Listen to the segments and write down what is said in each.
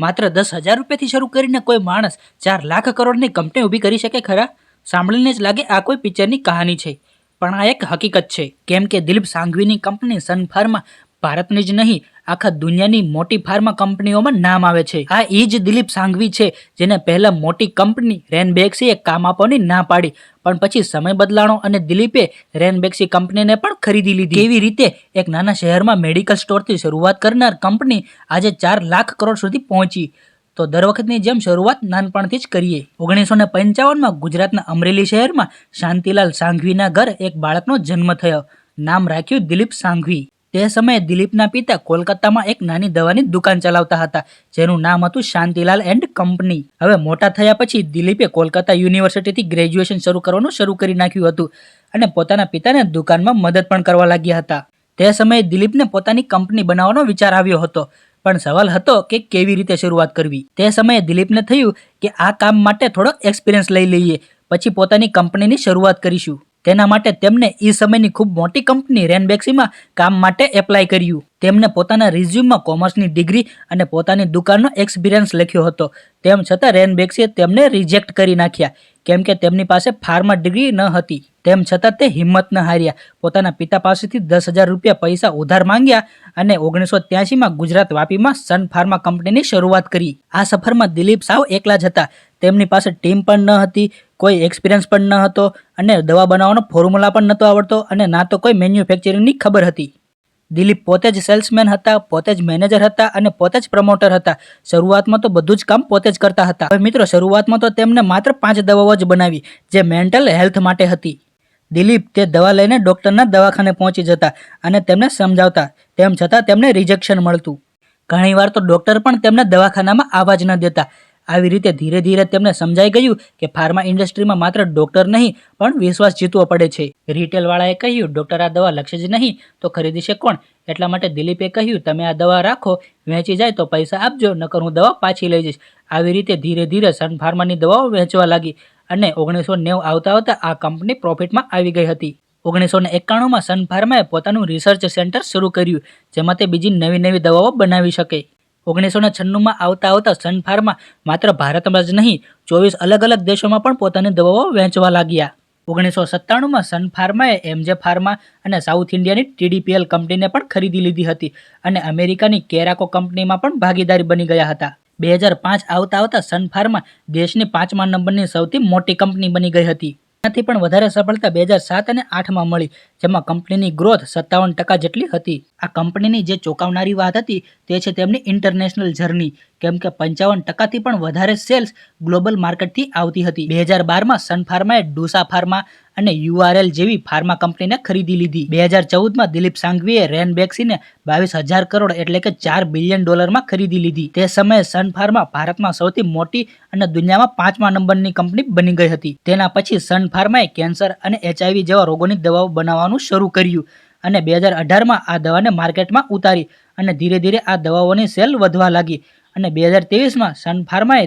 માત્ર દસ હજાર રૂપિયાથી શરૂ કરીને કોઈ માણસ ચાર લાખ કરોડની કંપની ઊભી કરી શકે ખરા? સાંભળીને જ લાગે આ કોઈ પિક્ચરની કહાની છે. પણ આ એક હકીકત છે. કેમ કે દિલીપ સાંઘવીની કંપની સન ફાર્મા ભારતની જ નહીં આખા દુનિયાની મોટી ફાર્મા કંપનીઓમાં નામ આવે છે. આ એ જ દિલીપ સાંઘવી છે, જેને પહેલા મોટી કંપની રેનબેક્સીએ કામ આપવાની ના પાડી. પણ પછી સમય બદલાણો અને દિલીપે રેનબેક્સી કંપનીને પણ ખરીદી લીધી. એવી રીતે એક નાના શહેરમાં મેડિકલ સ્ટોરથી શરૂઆત કરનાર કંપની આજે ચાર લાખ કરોડ સુધી પહોંચી. તો દર વખતની જેમ શરૂઆત નાનપણથી જ કરીએ. ઓગણીસો ને પંચાવનમાં ગુજરાતના અમરેલી શહેરમાં શાંતિલાલ સાંઘવીના ઘર એક બાળકનો જન્મ થયો. નામ રાખ્યું દિલીપ સાંઘવી. તે સમયે દિલીપના પિતા કોલકાતામાં એક નાની દવાની દુકાન ચલાવતા હતા, જેનું નામ હતું શાંતિલાલ એન્ડ કંપની. હવે મોટા થયા પછી દિલીપે કોલકાતા યુનિવર્સિટીથી ગ્રેજ્યુએશન શરૂ કરવાનું શરૂ કરી નાખ્યું હતું અને પોતાના પિતાને દુકાનમાં મદદ પણ કરવા લાગ્યા હતા. તે સમયે દિલીપને પોતાની કંપની બનાવવાનો વિચાર આવ્યો હતો, પણ સવાલ હતો કે કેવી રીતે શરૂઆત કરવી. તે સમયે દિલીપને થયું કે આ કામ માટે થોડોક એક્સપિરિયન્સ લઈ લઈએ, પછી પોતાની કંપનીની શરૂઆત કરીશું. તેના માટે તેમને એ સમયની ખૂબ મોટી કંપની રેનબેક્સીમાં કામ માટે એપ્લાય કર્યું. તેમને પોતાના રિઝ્યુમમાં કોમર્સની ડિગ્રી અને પોતાની દુકાનનો એક્સપિરિયન્સ લખ્યો હતો. તેમ છતાં રેનબેક્સીએ તેમને રિજેક્ટ કરી નાખ્યા. કેમ કે તેમની પાસે ફાર્મા ડિગ્રી ન હતી. તેમ છતાં તે હિંમત ન હાર્યા. પોતાના પિતા પાસેથી દસ હજાર રૂપિયા પૈસા ઉધાર માંગ્યા અને ઓગણીસો ત્યાસીમાં ગુજરાત વાપીમાં સન ફાર્મા કંપનીની શરૂઆત કરી. આ સફરમાં દિલીપ સાવ એકલા જ હતા. તેમની પાસે ટીમ પણ ન હતી. કોઈ એક્સપિરિયન્સ પણ ન હતો અને દવા બનાવવાનો ફોર્મ્યુલા પણ નહોતો આવડતો અને ના તો કોઈ મેન્યુફેક્ચરિંગની ખબર હતી. દિલીપ પોતે જ સેલ્સમેન હતા, પોતે જ મેનેજર હતા અને પોતે જ પ્રમોટર હતા. શરૂઆતમાં તો બધું જ કામ પોતે જ કરતા હતા. હવે મિત્રો, શરૂઆતમાં તો તેમને માત્ર પાંચ દવાઓ જ બનાવી, જે મેન્ટલ હેલ્થ માટે હતી. દિલીપ તે દવા લઈને ડૉક્ટરના દવાખાને પહોંચી જતા અને તેમને સમજાવતા. તેમ છતાં તેમને રિજેક્શન મળતું. ઘણીવાર તો ડૉક્ટર પણ તેમને દવાખાનામાં આવવા જ ન દેતા. આવી રીતે ધીરે ધીરે તેમને સમજાઈ ગયું કે ફાર્મા ઇન્ડસ્ટ્રીમાં માત્ર ડૉક્ટર નહીં, પણ વિશ્વાસ જીતવો પડે છે. રિટેલવાળાએ કહ્યું, ડૉક્ટર, આ દવા લખશે જ નહીં, તો ખરીદશે કોણ? એટલા માટે દિલીપે કહ્યું, તમે આ દવા રાખો, વેચી જાય તો પૈસા આપજો, નકર હું દવા પાછી લઈ જઈશ. આવી રીતે ધીરે ધીરે સન ફાર્માની દવાઓ વેચવા લાગી અને ઓગણીસો નેવું આવતા આવતા આ કંપની પ્રોફિટમાં આવી ગઈ હતી. ઓગણીસો ને એકાણુંમાં સન ફાર્માએ પોતાનું રિસર્ચ સેન્ટર શરૂ કર્યું, જેમાં તે બીજી નવી નવી દવાઓ બનાવી શકે. ઓગણીસો ને છન્નુંમાં આવતા આવતા સન ફાર્મા માત્ર ભારતમાં જ નહીં, ચોવીસ અલગ અલગ દેશોમાં પણ પોતાની દવાઓ વહેંચવા લાગ્યા. ઓગણીસો સત્તાણુંમાં સન ફાર્માએ એમજે ફાર્મા અને સાઉથ ઇન્ડિયાની ટીડીપીએલ કંપનીને પણ ખરીદી લીધી હતી અને અમેરિકાની કેરાકો કંપનીમાં પણ ભાગીદારી બની ગયા હતા. બે હજાર પાંચ આવતા આવતા સન ફાર્મા દેશની પાંચમા નંબરની સૌથી મોટી કંપની બની ગઈ હતી. તેનાથી પણ વધારે સફળતા બે હજાર સાત અને આઠમાં મળી, જેમાં કંપનીની ગ્રોથ સત્તાવન ટકા જેટલી હતી. આ કંપનીની જે ચોંકાવનારી વાત હતી તે છે તેમની ઇન્ટરનેશનલ જર્ની, કેમ કે પંચાવન ટકાથી પણ વધારે સેલ્સ ગ્લોબલ માર્કેટથી આવતી હતી. બે હજાર બારમાં સન ફાર્માએ ડુસા ફાર્મા અને યુઆરએલ જેવી ફાર્મા કંપનીને ખરીદી લીધી. બે હજાર ચૌદમાં દિલીપ સાંઘવીએ રેનબેક્સીને બાવીસ હજાર કરોડ એટલે કે ચાર બિલિયન ડોલરમાં ખરીદી લીધી. તે સમયે સન ફાર્મા ભારતમાં સૌથી મોટી અને દુનિયામાં પાંચમા નંબરની કંપની બની ગઈ હતી. તેના પછી સન ફાર્માએ કેન્સર અને એચઆઈવી જેવા રોગોની દવાઓ બનાવવાનું શરૂ કર્યું અને બે હજાર અઢારમાં આ દવાને માર્કેટમાં ઉતારી અને ધીરે ધીરે આ દવાઓની સેલ વધવા લાગી. અને બે હજાર ત્રેવીસમાં સન ફાર્માએ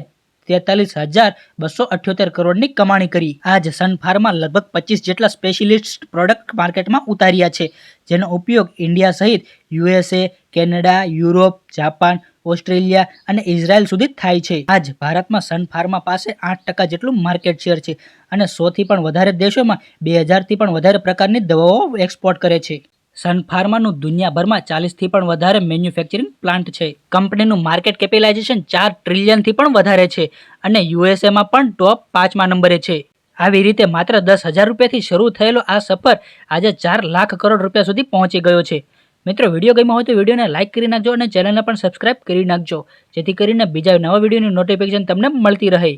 તેતાલીસ હજાર બસો અઠ્યોતેર કરોડની કમાણી કરી. આજ સન ફાર્મા લગભગ પચીસ જેટલા સ્પેશિયલિસ્ટ પ્રોડક્ટ માર્કેટમાં ઉતાર્યા છે, જેનો ઉપયોગ ઇન્ડિયા સહિત USA, Canada, Europe, Japan, Australia અને ઇઝરાયલ સુધી થાય છે. આજ ભારતમાં સન ફાર્મા પાસે આઠ ટકા જેટલું માર્કેટ શેર છે અને સોથી પણ વધારે દેશોમાં બે હજારથી પણ વધારે પ્રકારની દવાઓ એક્સપોર્ટ કરે છે. સન ફાર્માનું દુનિયાભરમાં ચાલીસથી પણ વધારે મેન્યુફેક્ચરિંગ પ્લાન્ટ છે. કંપનીનું માર્કેટ કેપિટલાઇઝેશન ચાર ટ્રિલિયનથી પણ વધારે છે અને યુએસએમાં પણ ટોપ પાંચમા નંબરે છે. આવી રીતે માત્ર દસ હજાર રૂપિયાથી શરૂ થયેલો આ સફર આજે ચાર લાખ કરોડ રૂપિયા સુધી પહોંચી ગયો છે. મિત્રો, વીડિયો ગમ્યો હોય તો વિડીયોને લાઇક કરી નાખજો અને ચેનલને પણ સબસ્ક્રાઇબ કરી નાખજો, જેથી કરીને બીજા નવા વિડીયોની નોટિફિકેશન તમને મળતી રહે.